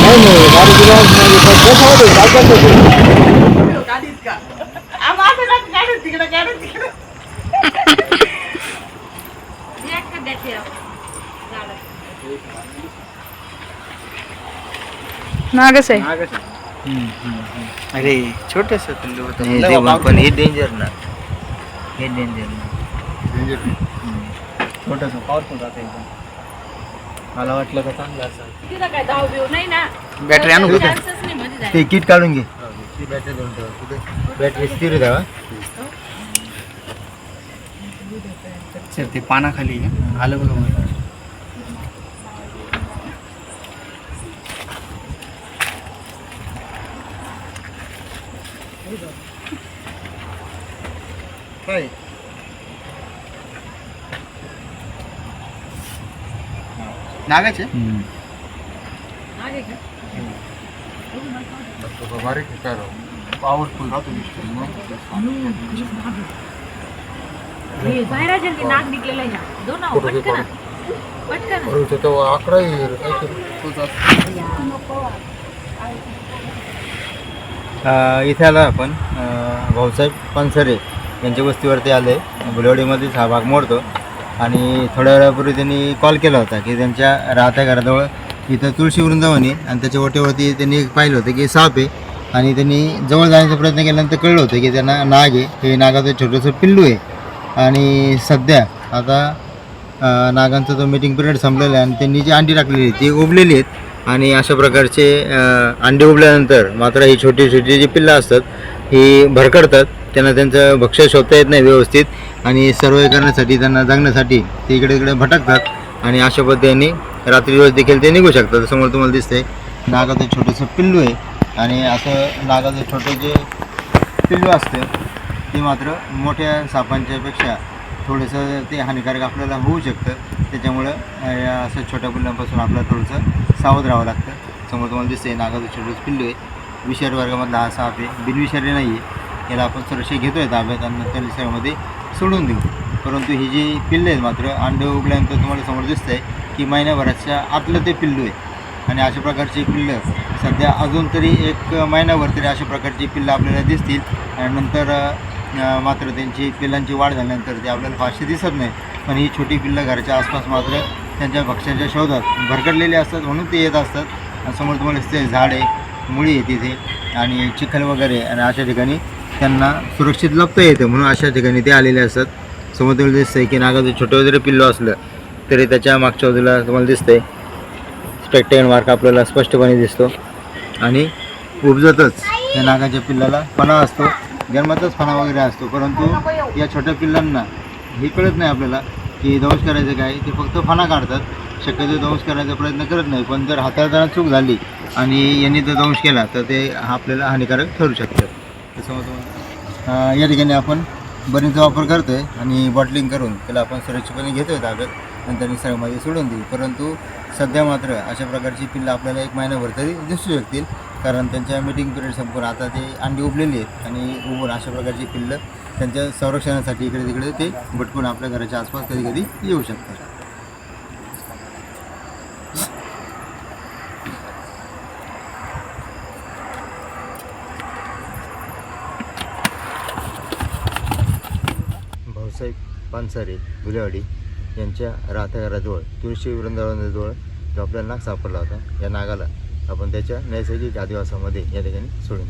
नाही नाही पण कशामध्ये काय करतो ते? गाडीत का आ, माझं ना गाडीत तिकडे गाडीत तिकडे नागच आहे अरे छोटस पिल्लू होतं हे पण- हे डेंजर ना. हे डेंजर ना. छोटंसं पॉवरफुल राहतं एकदम. मला वाटलं का चांगलं असं काय धाव बिव नाही ना? बॅटरी आणू का चान्सच नाही मध्ये जायला. ते किट काढून घे. बॅटरी देऊन ठेवा कुठे? बॅटरी स्थिर द्यावा सर ते पानाखाली आहे. आलं बघा काय नागाचे. पॉवरफुल राहतो बाहेर जल्दी नाक निघलेलं आहे ना दोन नाव पटकन पटकन आकडा इथे आलो आपण. भाऊसाहेब पानसरे यांच्या वस्तीवरती आले. बुलवाडीमध्येच हा भाग मोडतो. आणि थोड्या वेळापूर्वी त्यांनी कॉल केला होता की त्यांच्या राहत्या घराजवळ इथं तुळशी वृंदावन आहे. आणि त्याच्या ओट्यावरती त्यांनी पाहिलं होतं की साप आहे. आणि त्यांनी जवळ जाण्याचा प्रयत्न केल्यानंतर कळलं होतं की त्यांना नाग आहे. हे नागाचं छोटंसं पिल्लू आहे. आणि सध्या आता नागांचा जो मीटिंग पिरियड संपलेला आहे आणि त्यांनी जी अंडी टाकलेली आहे ती उबलेली आहेत. आणि अशा प्रकारचे अंडी उबल्यानंतर मात्र ही छोटी छोटी जी पिल्लं असतात ही भरकडतात त्यांना त्यांचं भक्ष्य शोधता येत नाही व्यवस्थित आणि सर्वे करण्यासाठी त्यांना जगण्यासाठी ते इकडे इकडे भटकतात आणि अशा पद्धतीने रात्री दिवस देखील ते निघू शकतात. समोर तुम्हाला दिसतंय. नागाचं छोटंसं पिल्लू आहे आणि असं नागाचं छोटं जे पिल्लू असतं ते मात्र मोठ्या सापांच्यापेक्षा थोडंसं ते हानिकारक आपल्याला होऊ शकतं. त्याच्यामुळं या असं छोट्या पिल्लांपासून आपल्याला थोडंसं सावध राहावं लागतं. समोर तुम्हाला दिसतंय नागाचं छोटंसं पिल्लू आहे. विषारी वर्गामधला हा साप आहे. बिनविषारी नाही आहे याला आपण सुरक्षित घेतो आहे ताब्यात आणि नंतर निसर्गामध्ये सोडून देऊ. परंतु ही जी पिल्लं आहेत मात्र अंडे उघडल्यानंतर तुम्हाला समोर दिसतंय की महिन्याभराच्या आतलं ते पिल्लू आहे. आणि अशा प्रकारची पिल्लं सध्या अजून तरी एक महिनाभर तरी अशा प्रकारची पिल्लं आपल्याला दिसतील. आणि नंतर मात्र त्यांची पिल्लांची वाढ झाल्यानंतर ते आपल्याला फारशी दिसत नाही. पण ही छोटी पिल्लं घराच्या आसपास मात्र त्यांच्या भक्ष्यांच्या शोधात भरकडलेली असतात म्हणून ते येत असतात. आणि समोर तुम्हाला दिसते झाड आहे मुळी आहे तिथे. आणि चिखल वगैरे आणि अशा ठिकाणी त्यांना सुरक्षित लपता येतं म्हणून अशा ठिकाणी ते आलेले असतात. समोर तुम्हाला दिसतंय की नागाचं छोटं जरी पिल्लो असलं तरी त्याच्या मागच्या बाजूला तुम्हाला दिसतंय. स्पेक्टेन मार्क आपल्याला स्पष्टपणे दिसतो. आणि उपजतच या नागाच्या पिल्लाला फणा असतो. जन्मातच फणा वगैरे असतो. परंतु या छोट्या पिल्लांना हे कळत नाही आपल्याला की दंश करायचं काय. ते फक्त फणा काढतात. शक्यतो दंश करायचा प्रयत्न करत नाही पण जर हाताळताना चूक झाली आणि यांनी जर दंश केला तर ते आपल्याला हानिकारक ठरू शकतं. अं, या ठिकाणी आपण बरींचा वापर करतो आहे आणि बॉटलिंग करून त्याला आपण सुरक्षितपणे घेतो आहे ताकद नंतर निसर्गामध्ये सोडून देऊ. परंतु सध्या मात्र अशा प्रकारची पिल्लं आपल्याला एक महिनाभर तरी दिसू शकतील. कारण त्यांच्या मीटिंग पिरियड संपून आता ते अंडी उबलेली आहेत आणि उबून अशा प्रकारची पिल्लं त्यांच्या संरक्षणासाठी इकडे तिकडे ते भटकून आपल्या घराच्या आसपास कधी कधी येऊ शकतात. भाऊसाहेब पानसारे भुलेवाडी यांच्या राहत्या घराजवळ तुळशी वृंदावनाजवळ जो आपल्याला नाग सापडला होता. या नागाला आपण त्याच्या नैसर्गिक आदिवासामध्ये या ठिकाणी सोडून